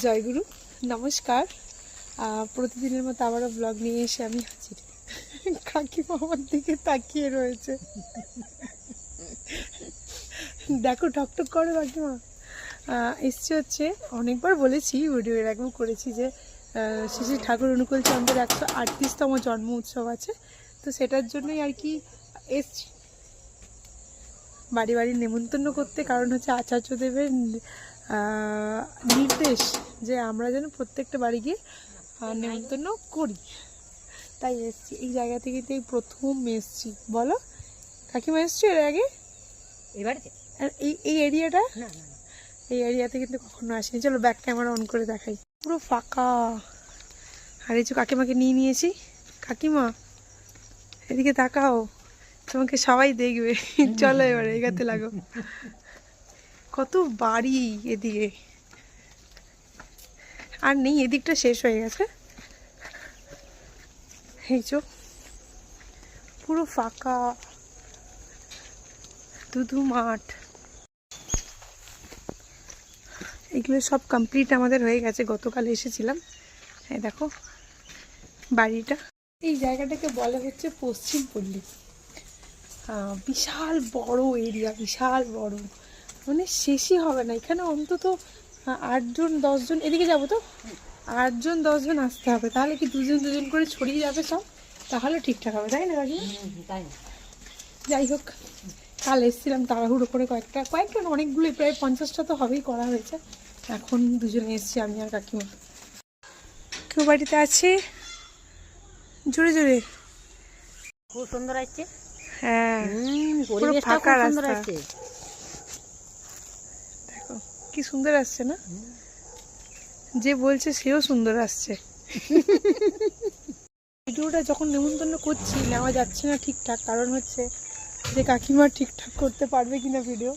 জয়গুরু, নমস্কার। প্রতিদিনের মতো আবারও ব্লগ নিয়ে এসে আমি হাজির। কাকিমা আমার দিকে তাকিয়ে রয়েছে। দেখো টকটক করে কাকিমা। এসছে হচ্ছে, অনেকবার বলেছি ভিডিও এর আগেও করেছি যে শ্রী ঠাকুর অনুকূল চন্দ্রের একশো আটত্রিশতম জন্ম উৎসব আছে। তো সেটার জন্যই আর কি এসছি। বাড়ি বাড়ি নেমন্তন্ন করতে, কারণ হচ্ছে আচার্যদেবের নির্দেশ যে আমরা যেন প্রত্যেকটা বাড়ি গিয়ে নেমন্তন্ন করি। তাই এসছি। এই জায়গা থেকে তো এই প্রথম এসছি। বলো কাকিমা এসছি এর আগে? এই এই এই এরিয়াটা। এই এরিয়াতে কিন্তু কখনো আসিনি। চলো ব্যাক ক্যামেরা অন করে দেখাই। পুরো ফাঁকা। আর এই যে কাকিমাকে নিয়ে নিয়েছি। কাকিমা এদিকে তাকাও। তোমাকে সবাই দেখবে। চলো এবারে এগাতে লাগো। কত বাড়ি এদিকে। আর নেই, এদিকটা শেষ হয়ে গেছে। এই চো পুরো ফাঁকা। দুধু মাঠ। এগুলো সব কমপ্লিট আমাদের হয়ে গেছে, গতকাল এসেছিলাম। এই দেখো, বাড়িটা। এই জায়গাটাকে বলা হচ্ছে পশ্চিম পল্লী। বিশাল বড় এরিয়া বিশাল বড়। মানে শেষই হবে না। এখানে অন্তত আটজন দশজন এদিকে যাব তো? আটজন দশজন আসতে হবে। তাহলে কি দুজন দুজন করে ছড়িয়ে যাবে সব? তাহলে ঠিকঠাক হবে তাই না হুম, তাই যাই হোক কাল এসেছিলাম তাড়াহুড়ো করে কয়েকটা কয়েকটা না, অনেকগুলো প্রায় পঞ্চাশটা তো হবেই করা হয়েছে। এখন দুজনে এসেছি আমি আর কাকিমা। কেউ বাড়িতে আছে? জোরে জোরে। খুব সুন্দর আসছে। হ্যাঁ পুরো ফাঁকা রাস্তা। কি সুন্দর আসছে না? যে বলছে সেও সুন্দর আসছে। ভিডিওটা যখন নেমন্তন্ন করছি নেওয়া যাচ্ছে না ঠিকঠাক। কারণ হচ্ছে যে কাকিমা ঠিকঠাক করতে পারবে কিনা ভিডিও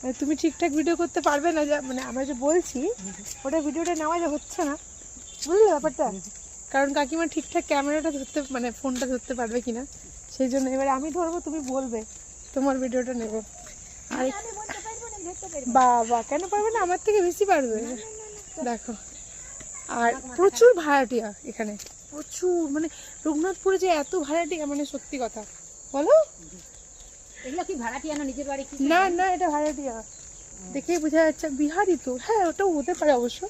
মানে তুমি ঠিকঠাক ভিডিও করতে পারবে না যা মানে আমরা যে বলছি ওটা ভিডিওটা নেওয়া যা হচ্ছে না। বুঝলে ব্যাপারটা? কারণ কাকিমা ঠিকঠাক ক্যামেরাটা ধরতে মানে ফোনটা ধরতে পারবে কিনা? সেই জন্য এবারে আমি ধরবো তুমি বলবে। তোমার ভিডিওটা নেব। আর বাবা কেন পারবে না? আমার থেকে বেশি পারবে। দেখো আর প্রচুর ভাড়াটিয়া এখানে। প্রচুর মানে রঘুনাথপুরে যে এত ভাড়াটিয়া মানে সত্যি কথা। বলো? এগুলো কি ভাড়াটি আনো নিজের বাড়ি? না না এটা ভাড়াটিয়া। দেখেই বোঝা যাচ্ছে বিহারি তো। হ্যাঁ ওটাও হতে পারে অবশ্য।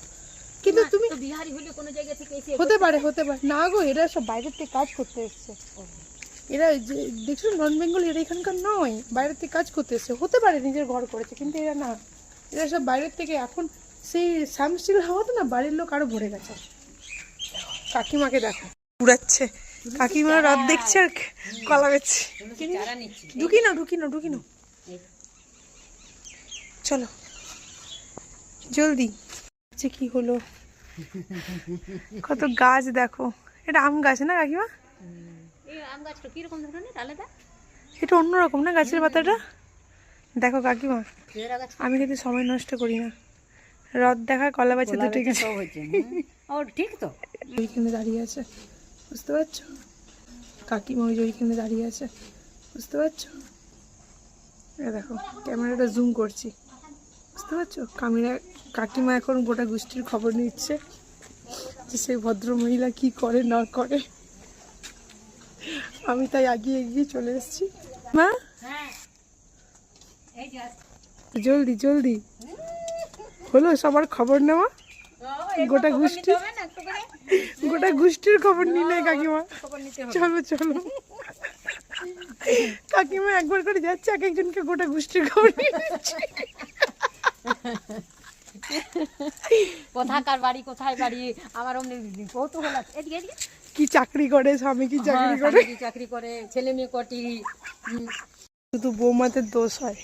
কিন্তু তুমি বিহারি হলে কোনো জায়গা থেকে এসে হতে পারে হতে পারে। না গো এরা সব বাইরের থেকে কাজ করতে এসছে। এরা যে, দেখছ, নন বেঙ্গল এরা এখানকার নয়, বাইরের থেকে কাজ করতে এসছে। হতে পারে নিজের ঘর করেছে, কিন্তু এরা না। এরা সব বাইরের থেকে, এখন সেই সামস্টিল হাওয়াতে না বাড়ির লোক আরও ভরে গেছে। কাকিমাকে দেখো। উড়াচ্ছে। কাকিমা রাত দেখছে আর কলা নিচ্ছি ঢুকি না ঢুকি না ঢুকি না চলো। জলদি। আচ্ছা কি হলো? কত গাছ দেখো। এটা আম গাছ না, কাকিমা? এই আম গাছটা কীরকম ধরনের? আলাদা? এটা অন্যরকম না গাছের পাতাটা? দেখো কাকিমা আমি কিন্তু সময় নষ্ট করি না। রথ দেখা কলা হয়েছে হুম। ও ঠিক তো। ওইখানে দাঁড়িয়ে আছে। বুঝতে পারছ? কাকিমা ওই যে ওইখানে দাঁড়িয়ে আছে। বুঝতে পারছ? দেখো ক্যামেরাটা জুম করছি। বুঝতে পারছ? কামিরা কাকিমা এখন গোটা গোষ্ঠীর খবর নিচ্ছে যে সেই ভদ্র মহিলা কি করে না করে। আমি তাই এগিয়ে এগিয়ে চলে এসেছি। মা? হ্যাঁ। এই যে জলদি জলদি। হলো সবার খবর নেওয়া? গোটা গোষ্ঠী হবে না একটু করে গোটা গোষ্ঠীর খবর নিলে কাকিমা। খবর নিতে হবে। চলো চলো। কাকিমা একবার করে যাচ্ছে এক একজনকে গোটা গোষ্ঠীর খবর নিয়ে নিচ্ছে। কোথাকার বাড়ি কোথায় বাড়ি? আমার অমনি কৌতূহল আছে। এদিকে এদিকে। কি চাকরি করে স্বামী কি চাকরি হ্যাঁ, করে? কি চাকরি করে ছেলে মেয়ে কটি? শুধু বৌমাদের দোষ হয়।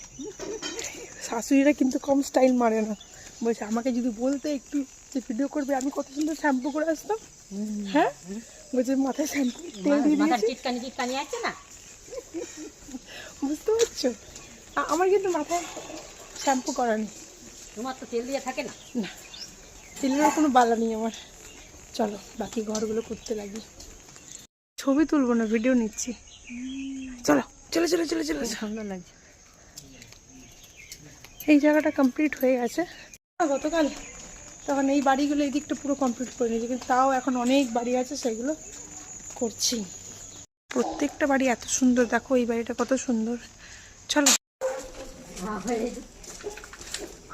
শাশুড়িরা কিন্তু কম স্টাইল মারে না। বলছে আমাকে যদি বলতে একটু যে ভিডিও করবে আমি কত সুন্দর শ্যাম্পু করে আসতাম। হ্যাঁ? বলছে মাথায় শ্যাম্পু তেল দিয়ে দিয়েছি। চিটকানি আছে না? বুঝতে পারছ? আমার কিন্তু মাথায় শ্যাম্পু করা নেই। তোমার তো তেল দিয়ে থাকে না? না। তেলেরও কোনো বালা নেই আমার। চলো বাকি ঘরগুলো করতে লাগি। ছবি তুলবো না ভিডিও নিচ্ছি। চলো চলো চলো চলো চলো। সুন্দর লাগছে এই জায়গাটা কমপ্লিট হয়ে গেছে। গতকাল তখন এই বাড়িগুলো এই দিকটা পুরো কমপ্লিট করে নিয়েছি কিন্তু তাও এখন অনেক বাড়ি আছে সেগুলো করছি। প্রত্যেকটা বাড়ি এত সুন্দর দেখো এই বাড়িটা কত সুন্দর। চলো।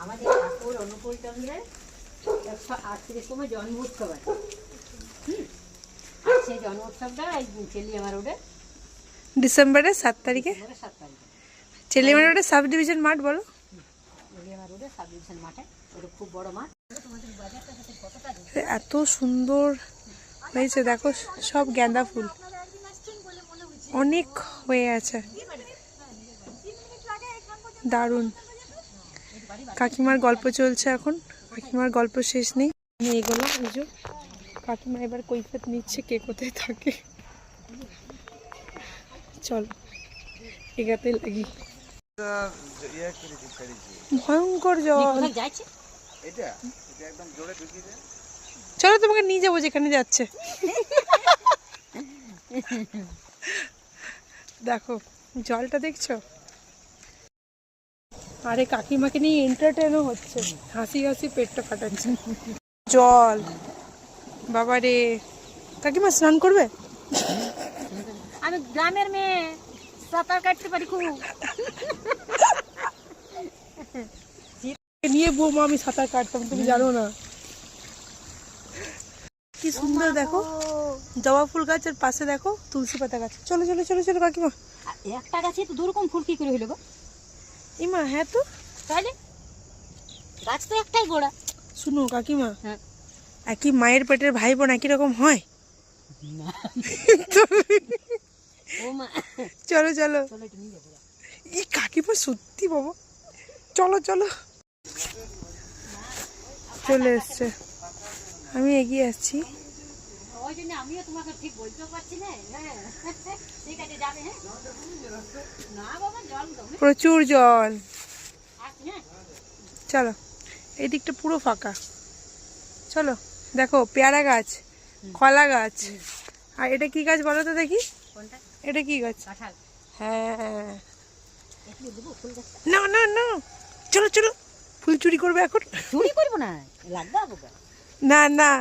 আমাদের ঠাকুর অনুকূল চন্দ্রের একশো আটত্রিশতম জন্ম উৎসব আছে। আর সেই জন্ম উৎসবটা এই চেলি রোডে ডিসেম্বরের সাত তারিখে? সাত তারিখে। রোডে সাব ডিভিশন মাঠ বলো। চেলি রোডে সাব ডিভিশন মাঠে। ওটা খুব বড় মাঠ। এত সুন্দর হয়েছে দেখো সব গাঁদা ফুল। অনেক হয়ে আছে। দারুণ। কাকিমার গল্প চলছে এখন। কাকিমার গল্প শেষ নেই? আমি এগোলাম এই যে কাকিমা এবার কৈফিয়ত নিচ্ছে কে কোথায় থাকে? চল এগাতে লাগি। ভয়ঙ্কর জল। চলো তোমাকে নিয়ে যাব যেখানে যাচ্ছে। দেখো জলটা দেখছ? আরে কাকিমাকে নিয়ে এন্টারটেনও হচ্ছে। হাসি হাসি পেটটা ফাটাচ্ছে। জল। বাবা রে। কাকিমা স্নান করবে? আমি গ্রামের মেয়ে। সাঁতার কাটতে পারি খুব। নিয়ে বৌমা আমি সাঁতার কাটতাম তুমি জানো না। কি সুন্দর দেখো। জবা ফুল গাছের পাশে দেখো তুলসী পাতা গাছ। চলো চলো চলো চলো কাকিমা। একটা গাছে তো দুরকম ফুল কি করে হইল গো? ইমা হ্যাঁ তো? তাহলে? গাছ তো একটাই গোড়া। শুনো কাকিমা হ্যাঁ। একই মায়ের পেটের ভাই বোন একই রকম হয় চলো চলো। এই কাকিমা সত্যি বাবা। চলো চলো। চলে এসছে। আমি এগিয়ে আসছি। ওই জন্য আমিও তোমাকে ঠিক বলতেও পারছি না। হ্যাঁ। ঠিক আছে যাবে হ্যাঁ। না বাবা জল প্রচুর জল। হ্যাঁ। চলো এই দিকটা পুরো ফাঁকা। চলো দেখো পেয়ারা গাছ কলা গাছ। আর এটা কি গাছ বলো তো দেখি? এটা কি গাছ? হ্যাঁ। না না না। চলো চলো। ফুল চুরি করবে এখন। চুরি করব না? লাগবে না না।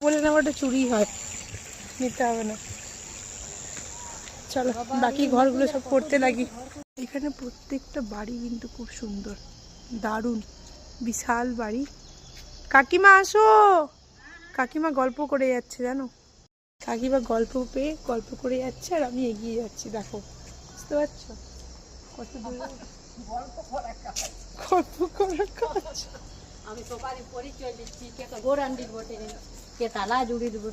বলে না ওটা চুরি হয়। নিতে হবে না। চলো বাকি ঘরগুলো সব করতে লাগি। এখানে প্রত্যেকটা বাড়ি কিন্তু খুব সুন্দর। দারুণ। বিশাল বাড়ি। কাকিমা আসো! কাকিমা গল্প করে যাচ্ছে জানো? কাকিমা গল্প পেয়ে গল্প করে যাচ্ছে আর আমি এগিয়ে যাচ্ছি দেখো। বুঝতে পারছ? কত গল্প করার কাজ। আমি সবারই পরিচয় দিচ্ছি কে গোরান দিব কে তালা জুড়ি দিব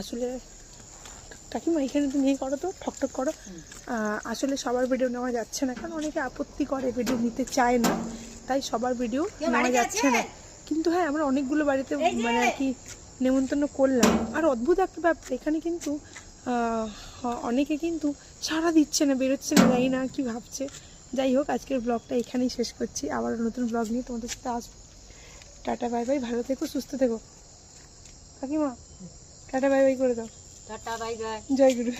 আসলে কাকিমা এখানে তুমি এই করো তো ঠকঠক করো। আসলে সবার ভিডিও নেওয়া যাচ্ছে না কারণ অনেকে আপত্তি করে ভিডিও নিতে চায় না। তাই সবার ভিডিও নেওয়া যাচ্ছে না। কিন্তু হ্যাঁ আমরা অনেকগুলো বাড়িতে মানে আর কি নেমন্তন্ন করলাম। আর অদ্ভুত একটা ব্যাপার এখানে কিন্তু অনেকে কিন্তু সাড়া দিচ্ছে না বেরোচ্ছে না জানি না কি ভাবছে। যাই হোক আজকের ব্লগটা এখানেই শেষ করছি। আবার নতুন ব্লগ নিয়ে তোমাদের সাথে আসব। টাটা বাই বাই ভালো থেকো সুস্থ থেকো। কাকিমা টাটা বাই বাই করে দাও। টাটা বাই বাই জয় গুরু।